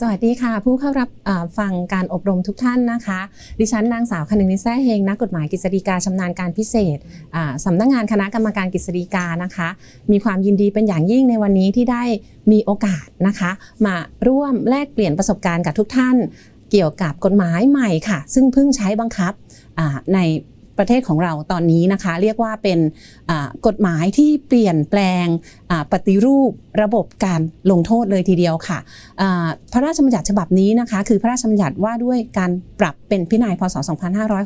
สวัสดีค่ะ ผู้เข้ารับฟังการอบรมทุกท่านนะคะ ดิฉันนางสาวคนึงนิแซ่เฮงนักกฎหมายกฤษฎีกาชำนาญการพิเศษสำนักงานคณะกรรมการกฤษฎีกานะคะ มีความยินดีเป็นอย่างยิ่งในวันนี้ที่ได้มีโอกาสนะคะ มาร่วมแลกเปลี่ยนประสบการณ์กับทุกท่าน เกี่ยวกับกฎหมายใหม่ค่ะ ซึ่งเพิ่งใช้บังคับใน ประเทศของเราตอนนี้นะคะ เรียกว่าเป็นกฎหมายที่เปลี่ยนแปลงปฏิรูประบบการลงโทษเลยทีเดียวค่ะพระราชบัญญัติฉบับนี้นะคะคือพระราชบัญญัติว่าด้วยการปรับเป็นพินัยพศ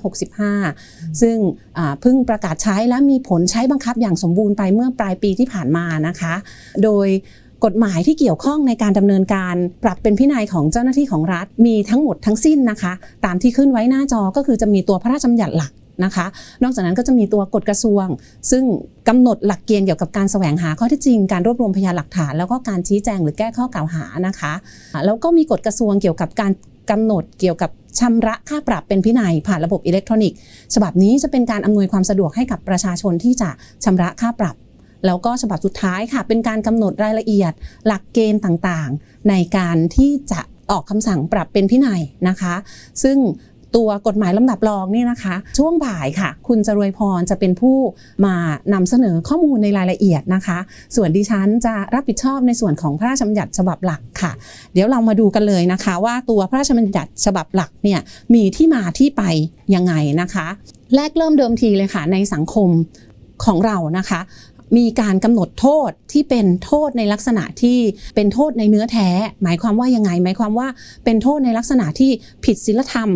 2565 ซึ่งอ่าเพิ่งประกาศใช้และมีผลใช้บังคับอย่างสมบูรณ์ไปเมื่อปลายปีที่ผ่านมานะคะ โดยกฎหมายที่เกี่ยวข้องในการดำเนินการปรับเป็นพินัยของเจ้าหน้าที่ของรัฐมีทั้งหมดทั้งสิ้นนะคะ ตามที่ขึ้นไว้หน้าจอก็คือจะมีตัวพระราชบัญญัติหลัก นะคะ นอกจากนั้นก็จะมีตัวกฎกระทรวง ซึ่งกำหนดหลักเกณฑ์เกี่ยวกับการแสวงหาข้อเท็จจริง การรวบรวมพยานหลักฐาน แล้วก็การชี้แจงหรือแก้ข้อกล่าวหานะคะ แล้วก็มีกฎกระทรวงเกี่ยวกับการกำหนดเกี่ยวกับชำระค่าปรับเป็นพินัยผ่านระบบอิเล็กทรอนิกส์ ฉบับนี้จะเป็นการอำนวยความสะดวกให้กับประชาชนที่จะชำระค่าปรับ แล้วก็ฉบับสุดท้ายค่ะเป็นการกำหนดรายละเอียด หลักเกณฑ์ต่างๆ ในการที่จะออกคำสั่งปรับเป็นพินัยนะคะ ซึ่ง ตัวกฎหมายลำดับรองเนี่ยนะคะ ช่วงบ่ายค่ะ คุณจรวยพรจะเป็นผู้มานำเสนอข้อมูลในรายละเอียดนะคะ ส่วนดิฉันจะรับผิดชอบในส่วนของพระราชบัญญัติฉบับหลักค่ะ เดี๋ยวเรามาดูกันเลยนะคะ ว่าตัวพระราชบัญญัติฉบับหลักเนี่ยมีที่มาที่ไปยังไงนะคะ แรกเริ่มเดิมทีเลยค่ะในสังคมของเรานะคะมีการกำหนดโทษที่เป็นโทษในลักษณะที่เป็นโทษในเนื้อแท้ หมายความว่ายังไง หมายความว่าเป็นโทษในลักษณะที่ผิดศีลธรรม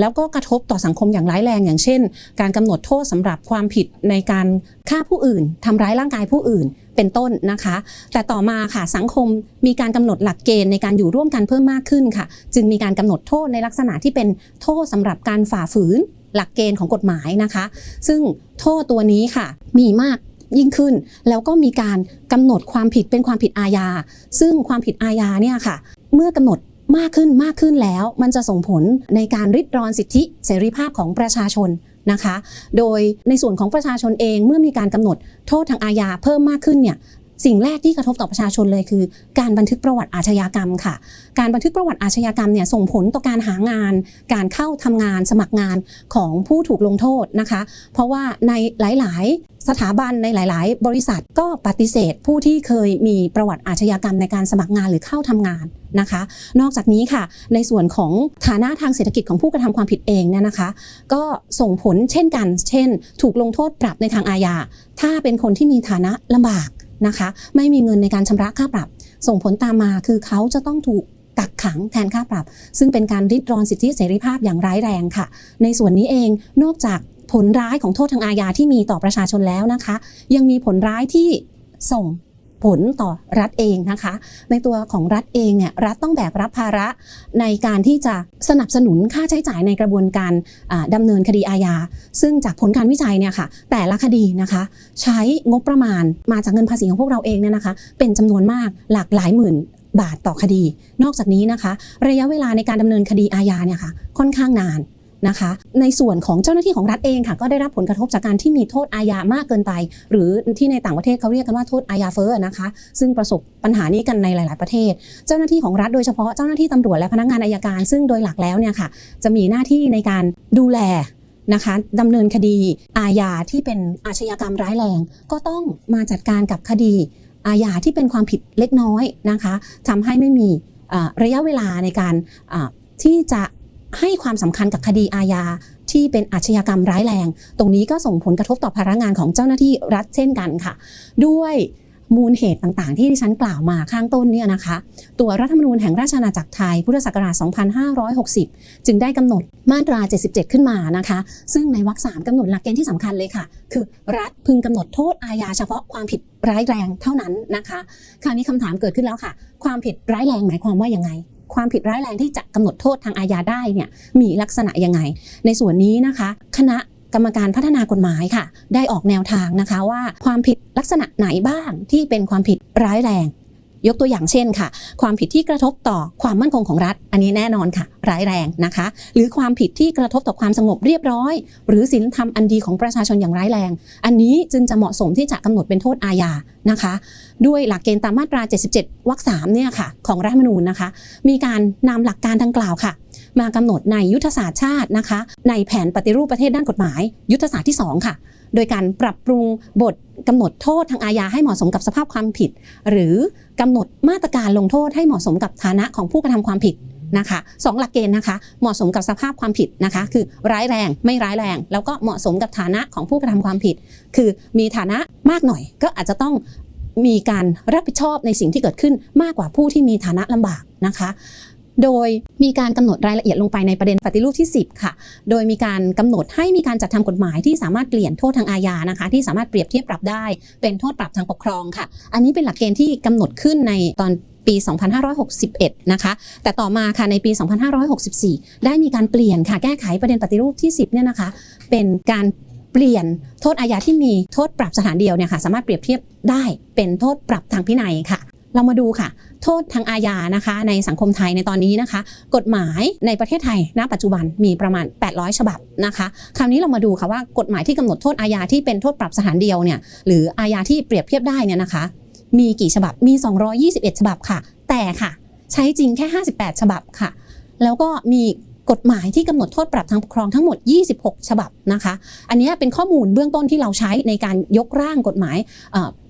แล้วก็กระทบต่อสังคมอย่างร้ายแรง อย่างเช่น การกำหนดโทษสำหรับความผิดในการฆ่าผู้อื่นทำร้ายร่างกายผู้อื่นเป็นต้นนะคะ แต่ต่อมาค่ะสังคมมีการกำหนดหลักเกณฑ์ในการอยู่ร่วมกันเพิ่มมากขึ้นค่ะ จึงมีการกำหนดโทษในลักษณะที่เป็นโทษสำหรับการฝ่าฝืนหลักเกณฑ์ของกฎหมายนะคะ ซึ่งโทษตัวนี้ค่ะมีมากยิ่งขึ้น แล้วก็มีการกำหนดความผิดเป็นความผิดอาญา ซึ่งความผิดอาญาเนี่ยค่ะ เมื่อกำหนด มากขึ้นมากขึ้นแล้ว มันจะส่งผลในการริดรอนสิทธิเสรีภาพของประชาชนนะคะ โดยในส่วนของประชาชนเองเมื่อมีการกำหนดโทษทางอาญาเพิ่มมากขึ้นเนี่ยสิ่งแรกที่กระทบต่อประชาชนเลยคือ การบันทึกประวัติอาชญากรรมค่ะ การบันทึกประวัติอาชญากรรมเนี่ยส่งผลต่อการหางาน การเข้าทำงานสมัครงานของผู้ถูกลงโทษนะคะ เพราะว่าในหลาย ๆ สถาบันในหลาย ๆ บริษัทก็ปฏิเสธผู้ที่เคยมีประวัติอาชญากรรมในการสมัครงานหรือเข้าทำงาน นะคะ นอกจากนี้ค่ะ ในส่วนของฐานะทางเศรษฐกิจของผู้กระทำความผิดเองเนี่ยนะคะ ก็ส่งผลเช่นกัน เช่น ถูกลงโทษปรับในทางอาญา ถ้าเป็นคนที่มีฐานะลำบากนะคะ ไม่มีเงินในการชำระค่าปรับ ส่งผลตามมาคือเขาจะต้องถูกกักขังแทนค่าปรับ ซึ่งเป็นการริดรอนสิทธิเสรีภาพอย่างร้ายแรงค่ะ ในส่วนนี้เองนอกจากผลร้ายของโทษทางอาญาที่มีต่อประชาชนแล้วนะคะ ยังมีผลร้ายที่ส่ง ผลต่อรัฐเองนะคะ ในตัวของรัฐเองเนี่ยรัฐต้องแบกรับภาระในการที่จะสนับสนุนค่าใช้จ่ายในกระบวนการอ่าดำเนินคดีอาญาซึ่งจากผลการวิจัยเนี่ยค่ะแต่ละคดีนะคะ ใช้งบประมาณมาจากเงินภาษีของพวกเราเองเนี่ยนะคะ เป็นจำนวนมากหลากหลายหมื่นบาทต่อคดี นอกจากนี้นะคะ ระยะเวลาในการดำเนินคดีอาญาเนี่ยค่ะค่อนข้างนาน นะคะ ในส่วนของเจ้าหน้าที่ของรัฐเองค่ะก็ได้รับผลกระทบจากการที่มีโทษอาญามากเกินไป หรือที่ในต่างประเทศเขาเรียกกันว่าโทษอาญาเฟ้อนะคะ ซึ่งประสบปัญหานี้กันในหลาย ๆประเทศ เจ้าหน้าที่ของรัฐโดยเฉพาะเจ้าหน้าที่ตำรวจและพนักงานอายการ ซึ่งโดยหลักแล้วเนี่ยค่ะจะมีหน้าที่ในการดูแลนะคะดำเนินคดีอาญาที่เป็นอาชญากรรมร้ายแรง ก็ต้องมาจัดการกับคดีอาญาที่เป็นความผิดเล็กน้อยนะคะทำให้ไม่มีระยะเวลาในการที่จะ ให้ความสำคัญกับคดีอาญาที่เป็นอาชญากรรมร้ายแรง ตรงนี้ก็ส่งผลกระทบต่อพนักงานของเจ้าหน้าที่รัฐเช่นกันค่ะ ด้วยมูลเหตุต่างๆ ที่ดิฉันกล่าวมาข้างต้นเนี่ยนะคะ ตัวรัฐธรรมนูญแห่งราชอาณาจักรไทยพุทธศักราช 2560 จึงได้กำหนดมาตรา 77 ขึ้นมานะคะ ซึ่งในวรรคสามกำหนดหลักเกณฑ์ที่สำคัญเลยค่ะ คือรัฐพึงกำหนดโทษอาญาเฉพาะความผิดร้ายแรงเท่านั้นนะคะ คราวนี้คำถามเกิดขึ้นแล้วค่ะ ความผิดร้ายแรงหมายความว่าอยังไง ความผิดร้ายแรงที่จะกำหนดโทษทางอาญาได้เนี่ยมีลักษณะยังไง ในส่วนนี้นะคะ คณะกรรมการพัฒนากฎหมายค่ะ ได้ออกแนวทางนะคะว่าความผิดลักษณะไหนบ้างที่เป็นความผิดร้ายแรง ยกตัวอย่างเช่นค่ะ ความผิดที่กระทบต่อความมั่นคงของรัฐ อันนี้แน่นอนค่ะ ร้ายแรงนะคะ หรือความผิดที่กระทบต่อความสงบเรียบร้อย หรือศีลธรรมอันดีของประชาชนอย่างร้ายแรง อันนี้จึงจะเหมาะสมที่จะกำหนดเป็นโทษอาญานะคะ ด้วยหลักเกณฑ์ตามมาตรา 77วรรค3เนี่ยค่ะของรัฐธรรมนูญนะคะ มีการนำหลักการดังกล่าวค่ะ มากำหนดในยุทธศาสตร์ชาตินะคะ ในแผนปฏิรูปประเทศด้านกฎหมาย ยุทธศาสตร์ที่ 2 ค่ะโดยการปรับปรุงบทกำหนดโทษทางอาญาให้เหมาะสมกับสภาพความผิด หรือ กำหนดมาตรการลงโทษให้เหมาะสมกับฐานะของผู้กระทำความผิดนะคะสองหลักเกณฑ์นะคะเหมาะสมกับสภาพความผิดนะคะ คือร้ายแรงไม่ร้ายแรง แล้วก็เหมาะสมกับฐานะของผู้กระทำความผิด คือมีฐานะมากหน่อย ก็อาจจะต้องมีการรับผิดชอบในสิ่งที่เกิดขึ้นมากกว่าผู้ที่มีฐานะลำบากนะคะ โดยมีการกำหนดรายละเอียดลงไปในประเด็นปฏิรูปที่ 10 ค่ะ โดยมีการกำหนดให้มีการจัดทำกฎหมายที่สามารถเปลี่ยนโทษทางอาญานะคะ ที่สามารถเปรียบเทียบปรับได้ เป็นโทษปรับทางปกครองค่ะ อันนี้เป็นหลักเกณฑ์ที่กำหนดขึ้นในตอนปี 2561 นะคะ แต่ต่อมาค่ะ ในปี 2564 ได้มีการเปลี่ยนค่ะ แก้ไขประเด็นปฏิรูปที่ 10 เนี่ยนะคะ เป็นการเปลี่ยนโทษอาญาที่มีโทษปรับสถานเดียวเนี่ยค่ะ สามารถเปรียบเทียบได้เป็นโทษปรับทางพินัยค่ะ เรามาดูค่ะ โทษทางอาญานะคะ ในสังคมไทยในตอนนี้นะคะ กฎหมายในประเทศไทยณ ปัจจุบันมีประมาณ 800 ฉบับนะคะ คราวนี้เรามาดูค่ะว่ากฎหมายที่กำหนดโทษอาญาที่เป็นโทษปรับสถานเดียวเนี่ยหรืออาญาที่เปรียบเทียบได้เนี่ยนะคะ มีกี่ฉบับมี 221 ฉบับค่ะ แต่ค่ะ ใช้จริงแค่ 58 ฉบับค่ะ แล้วก็มีกฎหมายที่กำหนดโทษปรับทางปกครองทั้งหมด 26 ฉบับนะคะ อันนี้เป็นข้อมูลเบื้องต้นที่เราใช้ในการยกร่างกฎหมาย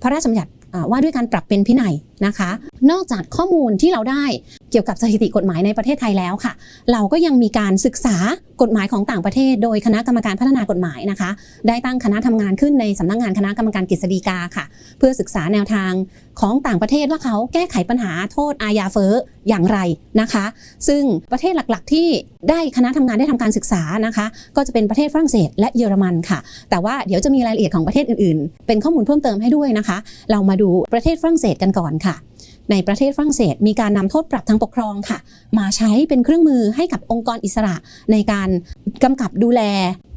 พระราชบัญญัติ ว่าด้วยการปรับเป็นพินัยนะคะ นอกจากข้อมูลที่เราได้เกี่ยวกับสถิติกฎหมายในประเทศไทยแล้วค่ะ เราก็ยังมีการศึกษากฎหมายของต่างประเทศ โดยคณะกรรมการพัฒนากฎหมายนะคะ ได้ตั้งคณะทำงานขึ้นในสำนักงานคณะกรรมการกฤษฎีกาค่ะ เพื่อศึกษาแนวทางของต่างประเทศว่าเขาแก้ไขปัญหาโทษอาญาเฟ้อ อย่างไรนะคะ ซึ่งประเทศหลักๆ ที่ได้คณะทำงานได้ทำการศึกษานะคะ ก็จะเป็นประเทศฝรั่งเศสและเยอรมันค่ะ แต่ว่าเดี๋ยวจะมีรายละเอียดของประเทศอื่นๆ เป็นข้อมูลเพิ่มเติมให้ด้วยนะคะ เรามาดูประเทศฝรั่งเศสกันก่อนค่ะ ในประเทศฝรั่งเศส มีการนำโทษปรับทางปกครองค่ะ มาใช้เป็นเครื่องมือให้กับองค์กรอิสระในการกำกับดูแล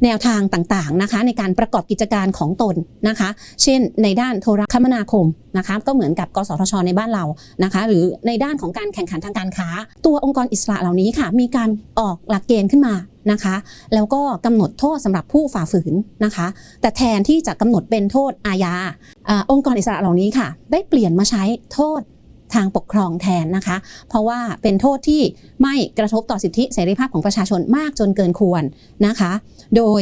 แนวทางต่างๆนะคะ ในการประกอบกิจการของตนนะคะ เช่น ในด้านโทรคมนาคมนะคะก็เหมือนกับกสทช ในบ้านเรานะคะ หรือในด้านของการแข่งขันทางการค้า ตัวองค์กรอิสระเหล่านี้ค่ะ มีการออกหลักเกณฑ์ขึ้นมานะคะ แล้วก็กำหนดโทษสำหรับผู้ฝ่าฝืนนะคะ แต่แทนที่จะกำหนดเป็นโทษอาญาอาองค์กรอิสระเหล่านี้ค่ะ ได้เปลี่ยนมาใช้โทษ ทางปกครองแทนนะคะ เพราะว่าเป็นโทษที่ไม่กระทบต่อสิทธิเสรีภาพของประชาชนมากจนเกินควรนะคะ โดย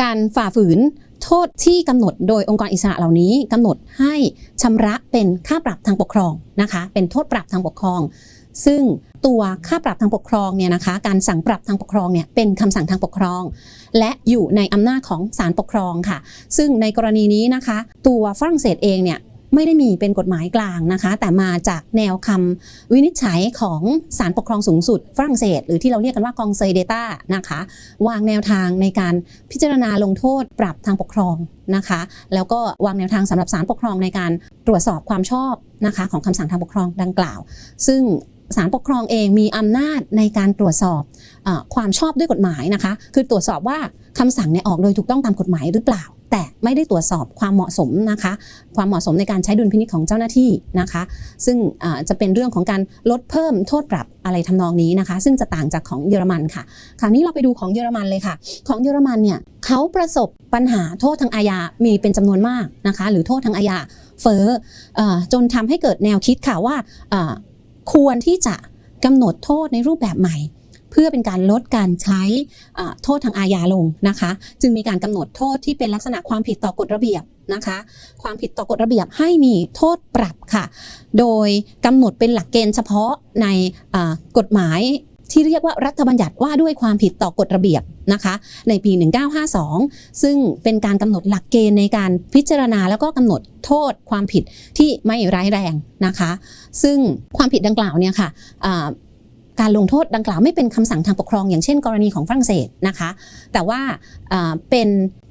การฝ่าฝืนโทษที่กำหนดโดยองค์กรอิสระเหล่านี้กำหนดให้ชำระเป็นค่าปรับทางปกครองนะคะ เป็นโทษปรับทางปกครอง ซึ่งตัวค่าปรับทางปกครองเนี่ยนะคะ การสั่งปรับทางปกครองเนี่ยเป็นคำสั่งทางปกครอง และอยู่ในอำนาจของศาลปกครองค่ะ ซึ่งในกรณีนี้นะคะ ตัวฝรั่งเศสเองเนี่ย ไม่ได้มีเป็นกฎหมายกลางนะคะ แต่มาจากแนวคำวินิจฉัยของศาลปกครองสูงสุด ฝรั่งเศส หรือที่เราเรียกกันว่ากองเซเดต้านะคะ วางแนวทางในการพิจารณาลงโทษปรับทางปกครองนะคะ แล้วก็วางแนวทางสำหรับศาลปกครองในการตรวจสอบความชอบนะคะของคำสั่งทางปกครองดังกล่าว ซึ่งศาลปกครองเองมีอำนาจในการตรวจสอบอความชอบด้วยกฎหมายนะคะ คือตรวจสอบว่าคำสั่งเนี่ยออกโดยถูกต้องตามกฎหมายหรือเปล่า แต่ไม่ได้ตรวจสอบความเหมาะสมนะคะ ความเหมาะสมในการใช้ดุลพินิจของเจ้าหน้าที่นะคะ ซึ่งจะเป็นเรื่องของการลดเพิ่มโทษปรับอะไรทำนองนี้นะคะ ซึ่งจะต่างจากของเยอรมันค่ะ คราวนี้เราไปดูของเยอรมันเลยค่ะ ของเยอรมันเนี่ยเขาประสบปัญหาโทษทางอาญา มีเป็นจำนวนมากนะคะ หรือโทษทางอาญาเฟ้อเอ่อจนทำให้เกิดแนวคิดค่ะว่าควรที่จะกำหนดโทษในรูปแบบใหม่ พื่อเป็นการลดการใช้โทษทางอาญาลงนะคะ จึงมีการกำหนดโทษที่เป็นลักษณะความผิดต่อกฎระเบียบนะคะ ความผิดต่อกฎระเบียบให้มีโทษปรับค่ะ โดยกำหนดเป็นหลักเกณฑ์เฉพาะในกฎหมายที่เรียกว่ารัฐบัญญัติว่าด้วยความผิดต่อกฎระเบียบนะคะ ในปี 1952 ซึ่งเป็นการกำหนดหลักเกณฑ์ในการพิจารณาแล้วก็กำหนดโทษความผิดที่ไม่ร้ายแรงนะคะ ซึ่งความผิดดังกล่าวเนี่ยค่ะ การลงโทษดังกล่าวไม่เป็นคำสั่งทางปกครอง อย่างเช่น กรณีของฝรั่งเศสนะคะ แต่ว่าเป็น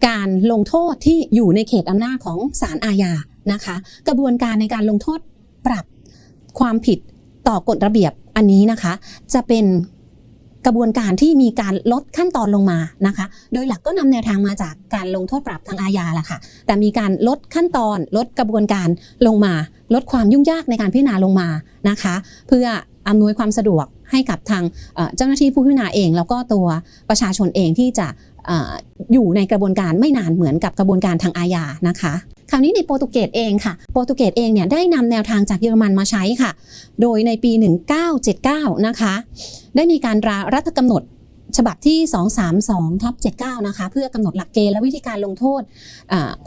การลงโทษที่อยู่ในเขตอำนาจของศาลอาญานะคะ กระบวนการในการลงโทษปรับความผิดต่อกฎระเบียบอันนี้นะคะ จะเป็นกระบวนการที่มีการลดขั้นตอนลงมานะคะ โดยหลักก็นำแนวทางมาจากการลงโทษปรับทางอาญาแหละค่ะ แต่มีการลดขั้นตอนลดกระบวนการลงมา ลดความยุ่งยากในการพิจารณาลงมานะคะ เพื่ออำนวยความสะดวก ให้กับทางเจ้าหน้าที่ผู้พิจารณาเอง แล้วก็ตัวประชาชนเองที่จะอยู่ในกระบวนการไม่นานเหมือนกับกระบวนการทางอาญานะคะคราวนี้ในโปรตุเกสเองค่ะ โปรตุเกสเองเนี่ยได้นำแนวทางจากเยอรมันมาใช้ค่ะ โดยในปี 1979 นะคะ ได้มีการรารัฐกำหนดฉบับที่ 232ทับ79 นะคะ เพื่อกำหนดหลักเกณฑ์และวิธีการลงโทษ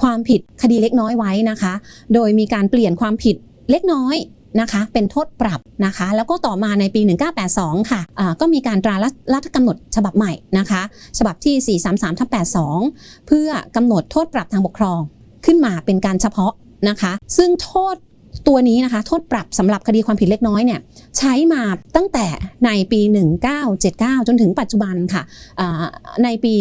ความผิดคดีเล็กน้อยไว้นะคะ โดยมีการเปลี่ยนความผิดเล็กน้อย นะคะ เป็นโทษปรับนะคะ แล้วก็ต่อมาในปี 1982 ค่ะอ่าก็มีการตรารัฐกำหนดฉบับใหม่นะคะ ฉบับที่ 433ทับ82 เพื่อกำหนดโทษปรับทางปกครอง ขึ้นมาเป็นการเฉพาะนะคะ ซึ่งโทษตัวนี้นะคะโทษปรับสำหรับคดีความผิดเล็กน้อยเนี่ยใช้มาตั้งแต่ในปี 1979 จนถึงปัจจุบันค่ะในปี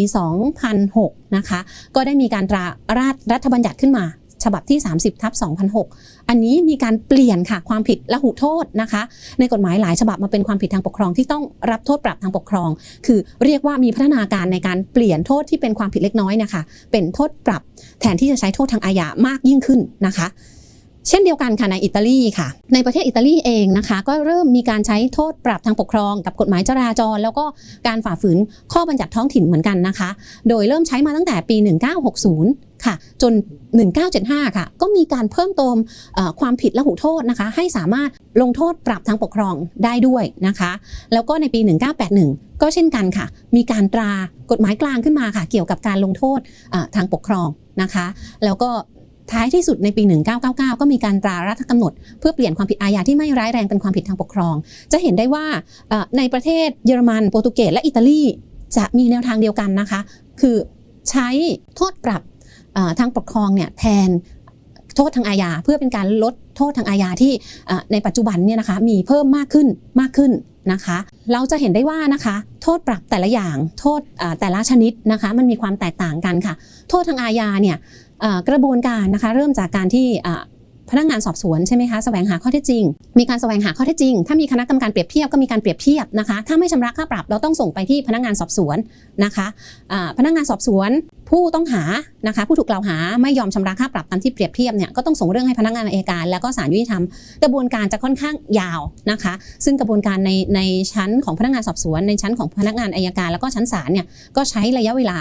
2006 นะคะก็ได้มีการตราราชรัฐบัญญัติขึ้นมา ฉบับที่ 30ทับ2006 อันนี้มีการเปลี่ยนค่ะความผิดละหุโทษนะคะ ในกฎหมายหลายฉบับมาเป็นความผิดทางปกครองที่ต้องรับโทษปรับทางปกครอง คือเรียกว่ามีพัฒนาการในการเปลี่ยนโทษที่เป็นความผิดเล็กน้อยนะคะ เป็นโทษปรับแทนที่จะใช้โทษทางอาญามากยิ่งขึ้นนะคะเช่นเดียวกันค่ะในอิตาลีค่ะ ในประเทศอิตาลีเองนะคะ ก็เริ่มมีการใช้โทษปรับทางปกครอง กับกฎหมายจราจร แล้วก็การฝ่าฝืนข้อบัญญัติท้องถิ่นเหมือนกันนะคะ โดยเริ่มใช้มาตั้งแต่ปี 1960 ค่ะ จน 1975 ค่ะ ก็มีการเพิ่มเติมความผิดและหูโทษนะคะ ให้สามารถลงโทษปรับทางปกครองได้ด้วยนะคะ แล้วก็ในปี 1981 ก็เช่นกันค่ะ มีการตรากฎหมายกลางขึ้นมาค่ะ เกี่ยวกับการลงโทษทางปกครองนะคะ แล้วก็ท้ายที่สุดในปี 1999 ก็มีการตรารัฐกำหนด เพื่อเปลี่ยนความผิดอาญาที่ไม่ร้ายแรงเป็นความผิดทางปกครอง จะเห็นได้ว่าในประเทศเยอรมันโปรตุเกสและอิตาลีจะมีแนวทางเดียวกันนะคะ คือใช้โทษปรับ ทางปกครองเนี่ยแทนโทษทางอาญาเพื่อเป็นการลดโทษทางอาญาที่ในปัจจุบันเนี่ยนะคะมีเพิ่มมากขึ้นมากขึ้นนะคะ เราจะเห็นได้ว่านะคะโทษปรับแต่ละอย่างโทษแต่ละชนิดนะคะมันมีความแตกต่างกันค่ะ โทษทางอาญาเนี่ยกระบวนการนะคะเริ่มจากการที่พนักงานสอบสวนใช่ไหมคะแสวงหาข้อเท็จจริง มีการแสวงหาข้อเท็จจริง ถ้ามีคณะกรรมการเปรียบเทียบก็มีการเปรียบเทียบนะคะ ถ้าไม่ชำระค่าปรับเราต้องส่งไปที่พนักงานสอบสวนนะคะอ่าพนักงานสอบสวนผู้ต้องหานะคะผู้ถูกกล่าวหาไม่ยอมชำระค่าปรับตามที่เปรียบเทียบเนี่ยก็ต้องส่งเรื่องให้พนักงานอัยการ แล้วก็ศาลยุติธรรมกระบวนการจะค่อนข้างยาวนะคะ ซึ่งกระบวนการในในชั้นของพนักงานสอบสวน ในชั้นของพนักงานอัยการ แล้วก็ชั้นศาลเนี่ยก็ใช้ระยะเวลา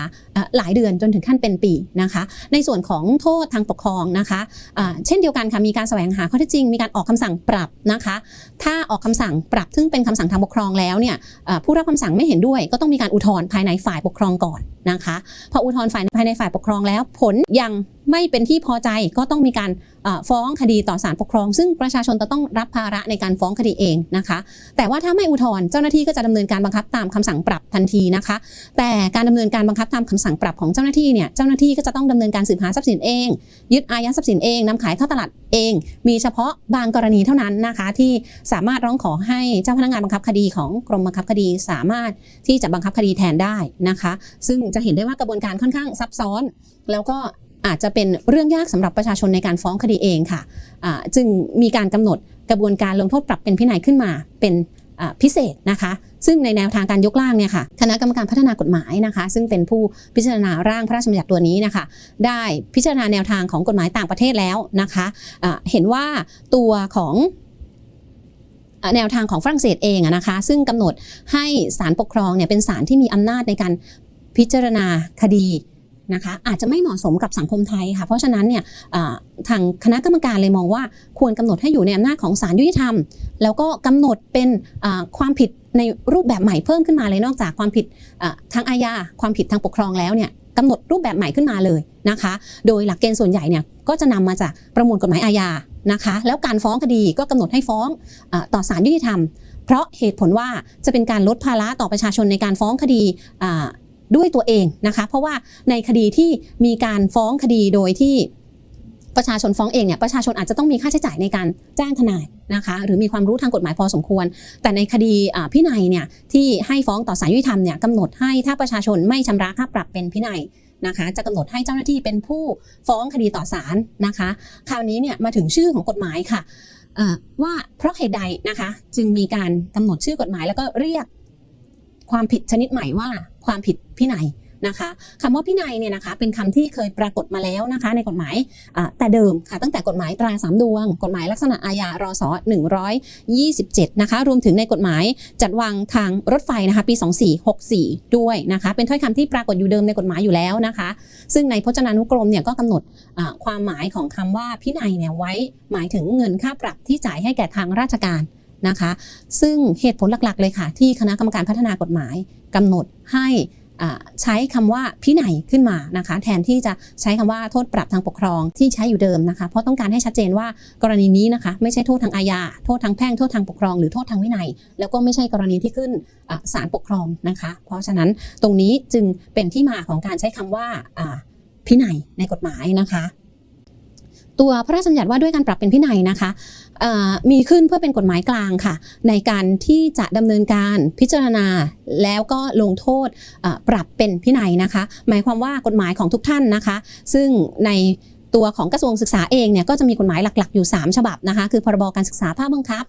หลายเดือนจนถึงขั้นเป็นปีนะคะ ในส่วนของโทษทางปกครองนะคะเช่นเดียวกันค่ะมีการแสวงหาข้อเท็จจริง มีการออกคำสั่งปรับนะคะ ถ้าออกคำสั่งปรับซึ่งเป็นคำสั่งทางปกครองแล้วเนี่ยผู้รับคำสั่งไม่เห็นด้วย ก็ต้องมีการอุทธรณ์ภายในฝ่ายปกครองก่อนนะคะพออุทธรณ์ฝ่ายภายในฝ่ายปกครองแล้วผลยัง ไม่เป็นที่พอใจก็ต้องมีการฟ้องคดีต่อศาลปกครอง ซึ่งประชาชนจะต้องรับภาระในการฟ้องคดีเองนะคะ แต่ว่าถ้าไม่อุทธรณ์เจ้าหน้าที่ก็จะดำเนินการบังคับตามคำสั่งปรับทันทีนะคะ แต่การดำเนินการบังคับตามคำสั่งปรับของเจ้าหน้าที่เนี่ยเจ้าหน้าที่ก็จะต้องดำเนินการสืบหาทรัพย์สินเอง ยึดอายัดทรัพย์สินเองนำขายเข้าตลาดเอง มีเฉพาะบางกรณีเท่านั้นนะคะ ที่สามารถร้องขอให้เจ้าพนักงานบังคับคดีของกรมบังคับคดีสามารถที่จะบังคับคดีแทนได้นะคะ ซึ่งจะเห็นได้ว่ากระบวนการค่อนข้างซับซ้อน แล้วก็ อาจจะเป็นเรื่องยากสำหรับประชาชนในการฟ้องคดีเองค่ะจึงมีการกำหนดกระบวนการลงโทษปรับเป็นพินัยขึ้นมาเป็นพิเศษนะคะ ซึ่งในแนวทางการยกร่างเนี่ยค่ะคณะกรรมการพัฒนากฎหมายนะคะ ซึ่งเป็นผู้พิจารณาร่างพระราชบัญญัติตัวนี้นะคะ ได้พิจารณาแนวทางของกฎหมายต่างประเทศแล้วนะคะเห็นว่าตัวของแนวทางของฝรั่งเศสเองนะคะ ซึ่งกำหนดให้ศาลปกครองเนี่ยเป็นศาลที่มีอำนาจในการพิจารณาคดี นะคะอาจจะไม่เหมาะสมกับสังคมไทยค่ะเพราะฉะนั้นเนี่ยทางคณะกรรมการเลยมองว่าควรกำหนดให้อยู่ในอำนาจของศาลยุติธรรม แล้วก็กำหนดเป็นความผิดในรูปแบบใหม่เพิ่มขึ้นมาเลยนอกจากความผิดทางอาญาความผิดทางปกครองแล้วเนี่ยกำหนดรูปแบบใหม่ขึ้นมาเลยนะคะ โดยหลักเกณฑ์ส่วนใหญ่เนี่ยก็จะนำมาจากประมวลกฎหมายอาญานะคะ แล้วการฟ้องคดีก็กำหนดให้ฟ้องอต่อศาลยุติธรรม เพราะเหตุผลว่าจะเป็นการลดภาระต่อประชาชนในการฟ้องคดี ด้วยตัวเองนะคะ เพราะว่าในคดีที่มีการฟ้องคดีโดยที่ประชาชนฟ้องเองเนี่ยประชาชนอาจจะต้องมีค่าใช้จ่ายในการจ้างทนายนะคะ หรือมีความรู้ทางกฎหมายพอสมควร แต่ในคดีพินัยเนี่ยที่ให้ฟ้องต่อศาลยุติธรรมเนี่ยกำหนดให้ถ้าประชาชนไม่ชำระค่าปรับเป็นพินัยนะคะ จะกำหนดให้เจ้าหน้าที่เป็นผู้ฟ้องคดีต่อศาลนะคะ คราวนี้เนี่ยมาถึงชื่อของกฎหมายค่ะว่าเพราะเหตุใดนะคะ จึงมีการกำหนดชื่อกฎหมายแล้วก็เรียกความผิดชนิดใหม่ว่า ความผิดพินัยนะคะคำว่าพินัยเนี่ยนะคะเป็นคำที่เคยปรากฏมาแล้วนะคะในกฎหมายแต่เดิมค่ะตั้งแต่กฎหมายตราสามดวง กฎหมายลักษณะอาญารอศ127 นะคะรวมถึงในกฎหมายจัดวางทางรถไฟนะคะปี 2464 ด้วยนะคะเป็นถ้อยคำที่ปรากฏอยู่เดิมในกฎหมายอยู่แล้วนะคะ ซึ่งในพจนานุกรมเนี่ยก็กำหนดความหมายของคำว่าพินัยเนี่ยไว้หมายถึงเงินค่าปรับที่จ่ายให้แก่ทางราชการ นะคะ ซึ่งเหตุผลหลักๆ เลยค่ะ ที่คณะกรรมการพัฒนากฎหมายกำหนดให้ใช้คำว่าพินัยขึ้นมานะคะ แทนที่จะใช้คำว่าโทษปรับทางปกครองที่ใช้อยู่เดิมนะคะ เพราะต้องการให้ชัดเจนว่ากรณีนี้นะคะไม่ใช่โทษทางอาญาโทษทางแพ่งโทษทางปกครองหรือโทษทางวินัย แล้วก็ไม่ใช่กรณีที่ขึ้นอ่าศาลปกครองนะคะ เพราะฉะนั้นตรงนี้จึงเป็นที่มาของการใช้คำว่าอ่าพินัยในกฎหมายนะคะ ตัวพระราชบัญญัติว่าด้วยการปรับเป็นพินัยนะคะ มีขึ้นเพื่อเป็นกฎหมายกลางค่ะ ในการที่จะดำเนินการพิจารณาแล้วก็ลงโทษปรับเป็นพินัยนะคะ หมายความว่ากฎหมายของทุกท่านนะคะ ซึ่งในตัวของกระทรวงศึกษาเองเนี่ยก็จะมีกฎหมายหลัก ๆ อยู่ 3 ฉบับนะคะ คือพรบการศึกษาภาคบังคับ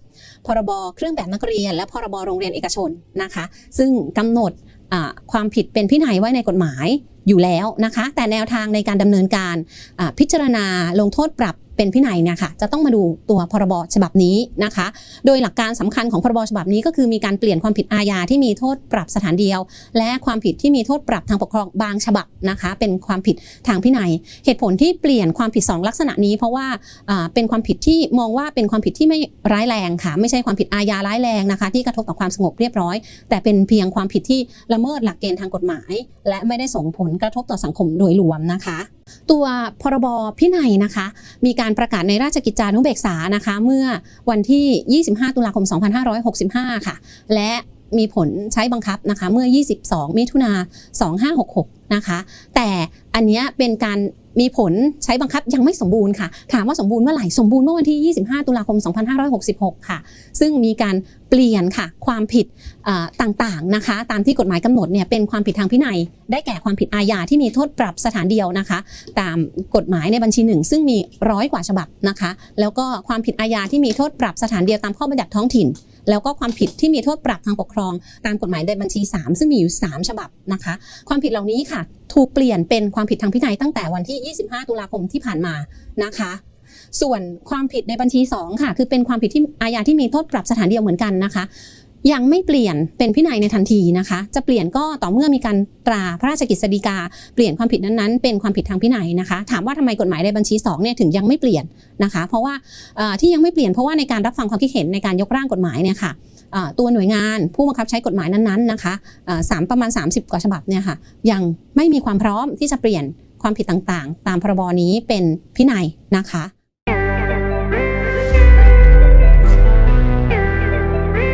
พรบเครื่องแบบนักเรียน และพรบโรงเรียนเอกชนนะคะ ซึ่งกำหนดความผิดเป็นพินัยไว้ในกฎหมายอยู่แล้วนะคะ แต่แนวทางในการดำเนินการพิจารณาลงโทษปรับ เป็นพินัยเนี่ยค่ะจะต้องมาดูตัวพรบฉบับนี้นะคะ โดยหลักการสำคัญของพรบฉบับนี้ก็คือมีการเปลี่ยนความผิดอาญาที่มีโทษปรับสถานเดียว และความผิดที่มีโทษปรับทางปกครองบางฉบับนะคะ เป็นความผิดทางพินัย เหตุผลที่เปลี่ยนความผิด 2 ลักษณะนี้ เพราะว่าเป็นความผิดที่มองว่าเป็นความผิดที่ไม่ร้ายแรงค่ะ ไม่ใช่ความผิดอาญาร้ายแรงนะคะ ที่กระทบต่อความสงบเรียบร้อย แต่เป็นเพียงความผิดที่ละเมิดหลักเกณฑ์ทางกฎหมาย และไม่ได้ส่งผลกระทบต่อสังคมโดยรวมนะคะ ตัวพรบพินัยนะคะ มีการประกาศในราชกิจจานุเบกษานะคะเมื่อวันที่ 25 ตุลาคม 2565 ค่ะ และมีผลใช้บังคับนะคะเมื่อ 22 มิถุนา2566 นะคะ แต่อันนี้เป็นการ มีผลใช้บังคับยังไม่สมบูรณ์ค่ะ ถามว่าสมบูรณ์เมื่อไหร่ สมบูรณ์เมื่อวันที่ 25 ตุลาคม 2566 ค่ะ ซึ่งมีการเปลี่ยนค่ะ ความผิดต่างๆนะคะ ตามที่กฎหมายกำหนดเนี่ยเป็นความผิดทางพินัย ได้แก่ความผิดอาญาที่มีโทษปรับสถานเดียวนะคะ ตามกฎหมายในบัญชีหนึ่งซึ่งมีร้อยกว่าฉบับนะคะ แล้วก็ความผิดอาญาที่มีโทษปรับสถานเดียวตามข้อบัญญัติท้องถิ่น แล้วก็ความผิดที่มีโทษปรับทางปกครอง ตามกฎหมายในบัญชี 3 ซึ่งมีอยู่ 3 ฉบับนะคะ ความผิดเหล่านี้ค่ะ ถูกเปลี่ยนเป็นความผิดทางพินัยตั้งแต่วันที่ 25 ตุลาคมที่ผ่านมานะคะ ส่วนความผิดในบัญชี 2 ค่ะ คือเป็นความผิดที่อาญาที่มีโทษปรับสถานเดียวเหมือนกันนะคะ ยังไม่เปลี่ยนเป็นพินัยในทันทีนะคะ จะเปลี่ยนก็ต่อเมื่อมีการตราพระราชกฤษฎีกา เปลี่ยนความผิดนั้นๆ เป็นความผิดทางพินัยนะคะ ถามว่าทำไมกฎหมายในบัญชี2เนี่ยถึงยังไม่เปลี่ยนนะคะ เพราะว่าที่ยังไม่เปลี่ยนเพราะว่าในการรับฟังความคิดเห็นในการยกร่างกฎหมายเนี่ยค่ะตัวหน่วยงานผู้บังคับใช้กฎหมายนั้นๆนะคะสามประมาณ 30 กว่าฉบับเนี่ยค่ะยังไม่มีความพร้อมที่จะเปลี่ยนความผิดต่างๆ ตามพรบนี้เป็นพินัยนะคะ